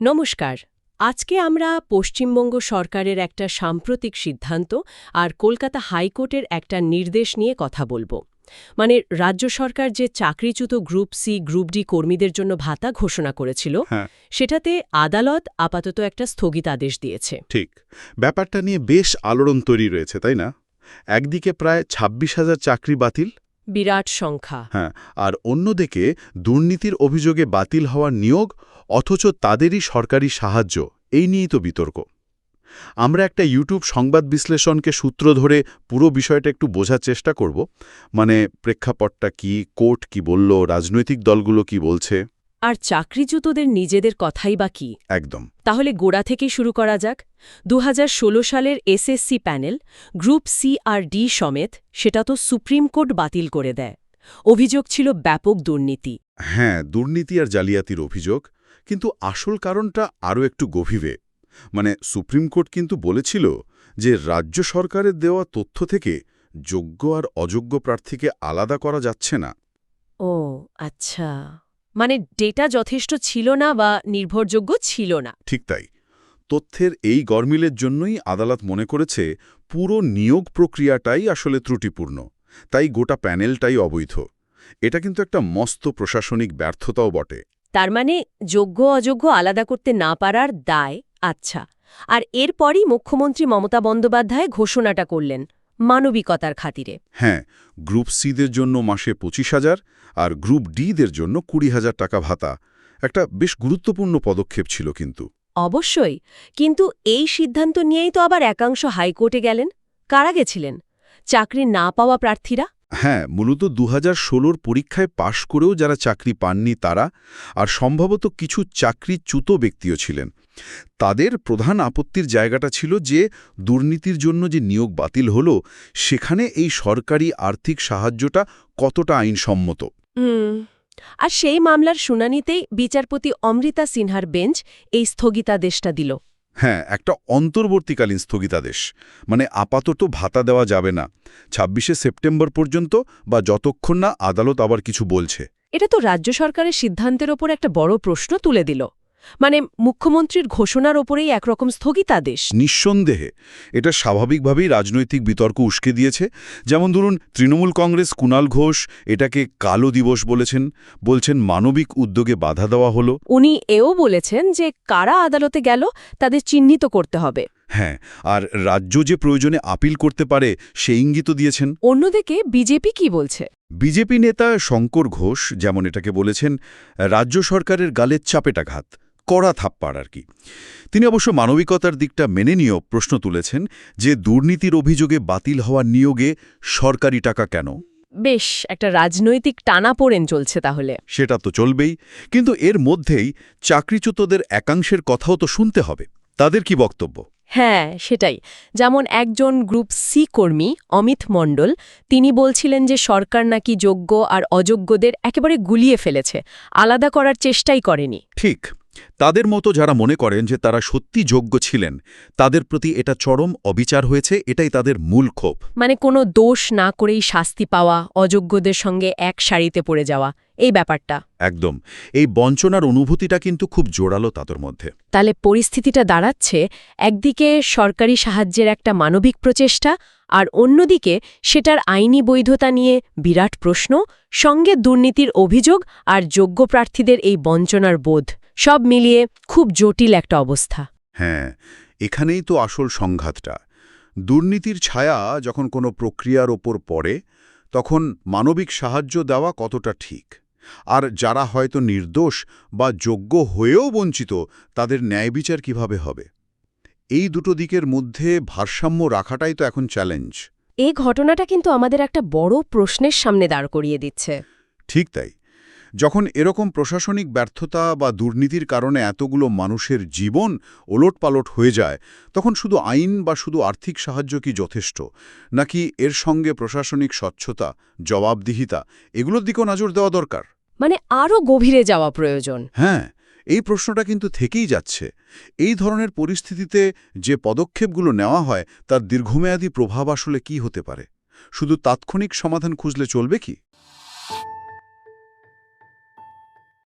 নমস্কার। আজকে আমরা পশ্চিমবঙ্গ সরকারের একটা সাম্প্রতিক সিদ্ধান্ত আর কলকাতা হাইকোর্টের একটা নির্দেশ নিয়ে কথা বলব। মানে রাজ্য সরকার যে চাকরিচ্যুত গ্রুপ সি গ্রুপ ডি কর্মীদের জন্য ভাতা ঘোষণা করেছিল হ্যাঁ। সেটাতে আদালত আপাতত একটা স্থগিতাদেশ দিয়েছে। ঠিক। ব্যাপারটা নিয়ে বেশ আলোড়ন তৈরি রয়েছে তাই না? একদিকে প্রায় ছাব্বিশ হাজার চাকরি বাতিল। বিরাট সংখ্যা। হ্যাঁ আর অন্যদিকে দুর্নীতির অভিযোগে বাতিল হওয়ার নিয়োগ অথচ তাদেরই সরকারি সাহায্য এই নিয়েই তো বিতর্ক। আমরা একটা ইউটিউব সংবাদ বিশ্লেষণকে সূত্র ধরে পুরো বিষয়টা একটু বোঝার চেষ্টা করব। মানে প্রেক্ষাপটটা কি কোর্ট কি বলল রাজনৈতিক দলগুলো কি বলছে? আর চাকরিচ্যুতদের নিজেদের কথাই বা কি? একদম। তাহলে গোড়া থেকেই শুরু করা যাক। দু হাজার ষোলো সালের এসএসসি প্যানেল গ্রুপ সি আর ডি সমেত সেটা তো সুপ্রিম কোর্ট বাতিল করে দেয়। অভিযোগ ছিল ব্যাপক দুর্নীতি। হ্যাঁ দুর্নীতি আর জালিয়াতির অভিযোগ। কিন্তু আসল কারণটা আরও একটু গভীরে। মানে সুপ্রিম কোর্ট কিন্তু বলেছিল যে রাজ্য সরকারের দেওয়া তথ্য থেকে যোগ্য আর অযোগ্য প্রার্থীকে আলাদা করা যাচ্ছে না। ও আচ্ছা। মানে ডেটা যথেষ্ট ছিল না বা নির্ভরযোগ্য ছিল না। ঠিক তাই। তথ্যের এই গরমিলের জন্যই আদালত মনে করেছে পুরো নিয়োগ প্রক্রিয়াটাই আসলে ত্রুটিপূর্ণ। তাই গোটা প্যানেলটাই অবৈধ। এটা কিন্তু একটা মস্ত প্রশাসনিক ব্যর্থতাও বটে। তার মানে যোগ্য অযোগ্য আলাদা করতে না পারার দায় আচ্ছা। আর এরপরই মুখ্যমন্ত্রী মমতা বন্দ্যোপাধ্যায় ঘোষণাটা করলেন মানবিকতার খাতিরে। হ্যাঁ গ্রুপ সিদের জন্য মাসে পঁচিশ হাজার আর গ্রুপ ডিদের জন্য কুড়ি হাজার টাকা ভাতা। একটা বেশ গুরুত্বপূর্ণ পদক্ষেপ ছিল কিন্তু। অবশ্যই। কিন্তু এই সিদ্ধান্ত নিয়েই তো আবার একাংশ হাইকোর্টে গেলেন। কারা গেছিলেন চাকরি না পাওয়া প্রার্থীরা হ্যাঁ মূলত দু হাজার পরীক্ষায় পাশ করেও যারা চাকরি পাননি তারা, আর সম্ভবত কিছু চাকরিচ্যুত ব্যক্তিও ছিলেন। তাদের প্রধান আপত্তির জায়গাটা ছিল যে, দুর্নীতির জন্য যে নিয়োগ বাতিল হলো, সেখানে এই সরকারি আর্থিক সাহায্যটা কতটা আইনসম্মত। আর সেই মামলার শুনানিতেই বিচারপতি অমৃতা সিনহার বেঞ্চ এই স্থগিতাদেশটা দিল। হ্যাঁ একটা অন্তর্বর্তীকালীন স্থগিতাদেশ। মানে আপাতত ভাতা দেওয়া যাবে না। ছাব্বিশে সেপ্টেম্বর পর্যন্ত বা যতক্ষণ না আদালত আবার কিছু বলছে। এটা তো রাজ্য সরকারের সিদ্ধান্তের ওপর একটা বড় প্রশ্ন তুলে দিল। মানে মুখ্যমন্ত্রীর ঘোষণার ওপরেই একরকম স্থগিতাদেশ। নিঃসন্দেহে এটা স্বাভাবিকভাবেই রাজনৈতিক বিতর্ক উস্কে দিয়েছে। যেমন ধরুন তৃণমূল কংগ্রেস কুণাল ঘোষ এটাকে কালো দিবস বলেছেন বলছেন মানবিক উদ্যোগে বাধা দেওয়া হলো। উনি এও বলেছেন যে কারা আদালতে গেল তাদের চিহ্নিত করতে হবে। হ্যাঁ আর রাজ্য যে প্রয়োজনে আপিল করতে পারে সে ইঙ্গিত দিয়েছেন। অন্যদিকে বিজেপি কি বলছে? বিজেপি নেতা শঙ্কর ঘোষ যেমন এটাকে বলেছেন রাজ্য সরকারের গালের চাপেটাঘাত। কড়া থাপ্পাড় আর কি। তিনি অবশ্য মানবিকতার দিকটা মেনে নিয়েও প্রশ্ন তুলেছেন যে দুর্নীতির অভিযোগে বাতিল হওয়ার নিয়োগে সরকারি টাকা কেন? বেশ একটা রাজনৈতিক টানাপোড়েন চলছে তাহলে। সেটা তো চলবেই কিন্তু এর মধ্যেই চাকরিচ্যুতদের একাংশের কথাও তো শুনতে হবে। তাদের কি বক্তব্য? হ্যাঁ সেটাই। যেমন একজন গ্রুপ সি কর্মী অমিত মণ্ডল তিনি বলছিলেন যে সরকার নাকি যোগ্য আর অযোগ্যদের একেবারে গুলিয়ে ফেলেছে। আলাদা করার চেষ্টাই করেনি। ঠিক। তাদের মতো যারা মনে করেন যে তারা সত্যি যোগ্য ছিলেন তাদের প্রতি এটা চরম অবিচার হয়েছে এটাই তাদের মূল ক্ষোভ। মানে কোনো দোষ না করেই শাস্তি পাওয়া অযোগ্যদের সঙ্গে এক সারিতে পড়ে যাওয়া এই ব্যাপারটা। একদম। এই বঞ্চনার অনুভূতিটা কিন্তু খুব জোরালো তাদের মধ্যে। তাহলে পরিস্থিতিটা দাঁড়াচ্ছে একদিকে সরকারি সাহায্যের একটা মানবিক প্রচেষ্টা আর অন্যদিকে সেটার আইনি বৈধতা নিয়ে বিরাট প্রশ্ন সঙ্গে দুর্নীতির অভিযোগ আর যোগ্য প্রার্থীদের এই বঞ্চনার বোধ। সব মিলিয়ে খুব জটিল একটা অবস্থা। হ্যাঁ এখানেই তো আসল সংঘাতটা। দুর্নীতির ছায়া যখন কোনো প্রক্রিয়ার ওপর পড়ে তখন মানবিক সাহায্য দেওয়া কতটা ঠিক? আর যারা হয়তো নির্দোষ বা যোগ্য হয়েও বঞ্চিত তাদের ন্যায় বিচার কীভাবে হবে? এই দুটো দিকের মধ্যে ভারসাম্য রাখাটাই তো এখন চ্যালেঞ্জ। এই ঘটনাটা কিন্তু আমাদের একটা বড় প্রশ্নের সামনে দাঁড় করিয়ে দিচ্ছে। ঠিক তাই। যখন এরকম প্রশাসনিক ব্যর্থতা বা দুর্নীতির কারণে এতগুলো মানুষের জীবন ওলটপালট হয়ে যায় তখন শুধু আইন বা শুধু আর্থিক সাহায্য কি যথেষ্ট? নাকি এর সঙ্গে প্রশাসনিক স্বচ্ছতা জবাবদিহিতা এগুলোর দিকেও নজর দেওয়া দরকার? মানে আরও গভীরে যাওয়া প্রয়োজন। হ্যাঁ এই প্রশ্নটা কিন্তু থেকেই যাচ্ছে। এই ধরনের পরিস্থিতিতে যে পদক্ষেপগুলো নেওয়া হয় তার দীর্ঘমেয়াদী প্রভাব আসলে কি হতে পারে? শুধু তাৎক্ষণিক সমাধান খুঁজলে চলবে কি?